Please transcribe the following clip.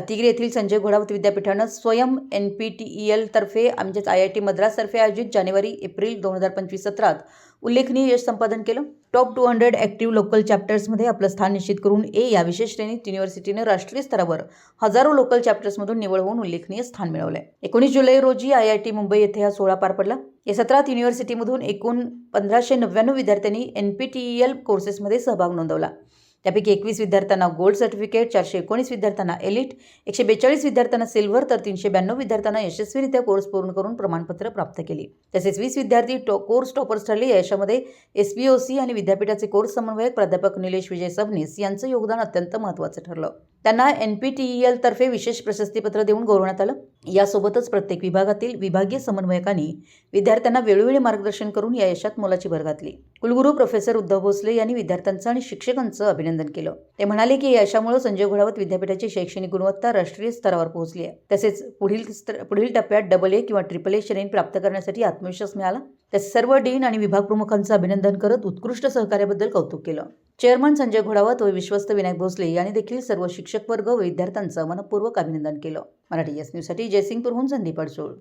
अतिगिरी येथील संजय घोडावत विद्यापीठानं N P T E L L तर्फे म्हणजेच आय आय टी मद्रासतर्फे आयोजित जानेवारी एप्रिल दोन हजार पंचवीस सत्रात उल्लेखनीय यश संपादन केलं. Top two hundred active local चॅप्टर्समध्ये आपलं स्थान निश्चित करून ए या विशेष श्रेणीत युनिव्हर्सिटीनं राष्ट्रीय स्तरावर हजारो लोकल चॅप्टर्समधून निवड होऊन उल्लेखनीय स्थान मिळवलंय. एकोणीस जुलै रोजी आय आय टी मुंबई येथे हा सोहळा पार पडला. या सत्रात युनिव्हर्सिटीमधून एकूण पंधराशे नव्याण्णव विद्यार्थ्यांनी N P T E L कोर्सेसमध्ये सहभाग नोंदवला. त्यापैकी एकवीस विद्यार्थ्यांना गोल्ड सर्टिफिकेट चारशे एकोणीस विद्यार्थ्यांना एलिट एकशे बेचाळीस विद्यार्थ्यांना सिल्व्हर तर तीनशे ब्याण्णव विद्यार्थ्यांना यशस्वीरित्या कोर्स पूर्ण करून प्रमाणपत्र प्राप्त केली. तसेच वीस विद्यार्थी टो कोर्स टॉपर्स ठरले. या यशामध्ये एस पी ओ सी आणि विद्यापीठाचे कोर्स समन्वयक प्राध्यापक निलेश विजय सबनीस यांचं योगदान अत्यंत महत्त्वाचं ठरलं. त्यांना N P T E L तर्फे विशेष प्रशस्तीपत्र देऊन गौरवण्यात आलं. यासोबतच प्रत्येक विभागातील विभागीय समन्वयकांनी विद्यार्थ्यांना वेळोवेळी मार्गदर्शन करून या यशात मोलाची भर घातली. कुलगुरू प्रोफेसर उद्धव भोसले यांनी विद्यार्थ्यांचं आणि शिक्षकांचं अभिनंदन केलं. ते म्हणाले की या यशामुळे संजय घोडावत विद्यापीठाची शैक्षणिक गुणवत्ता राष्ट्रीय स्तरावर पोहोचली आहे. तसेच पुढील पुढील टप्प्यात डबल ए किंवा ट्रिपल ए श्रेणी प्राप्त करण्यासाठी आत्मविश्वास मिळाला. तसेच सर्व डीन आणि विभाग प्रमुखांचं अभिनंदन करत उत्कृष्ट सहकार्याबद्दल कौतुक केलं. चेअरमन संजय घोडावत व विश्वस्त विनायक भोसले यांनी देखील सर्व शिक्षक वर्ग व विद्यार्थ्यांचं मनपूर्वक अभिनंदन केलं. मराठी एस न्यूजसाठी जयसिंगपूरहून संदीप अडसूळ.